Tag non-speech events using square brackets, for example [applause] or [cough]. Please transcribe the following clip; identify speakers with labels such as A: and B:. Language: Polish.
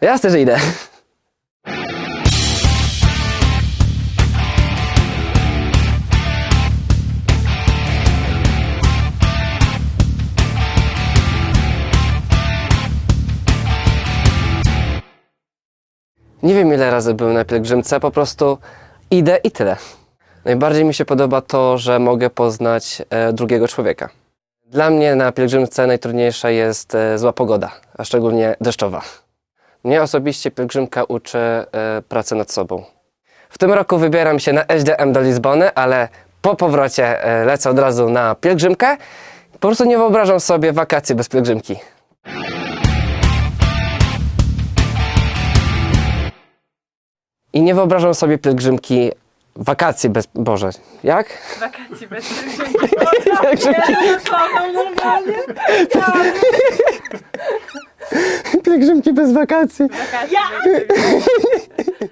A: Jasne, że idę. Nie wiem ile razy byłem na pielgrzymce, po prostu idę i tyle. Najbardziej mi się podoba to, że mogę poznać e, drugiego człowieka. Dla mnie na pielgrzymce najtrudniejsza jest e, zła pogoda, a szczególnie deszczowa. Mnie osobiście pielgrzymka uczy e, pracy nad sobą. W tym roku wybieram się na SDM do Lizbony, ale po powrocie e, lecę od razu na pielgrzymkę. Po prostu nie wyobrażam sobie wakacji bez pielgrzymki. I nie wyobrażam sobie pielgrzymki wakacji bez... Boże, jak?
B: Wakacji bez [laughs] pielgrzymki.
A: Pielgrzymki,
B: Kocham normalnie. [laughs]
A: Pielgrzymki bez wakacji.
B: Wakacji. Ja! [laughs]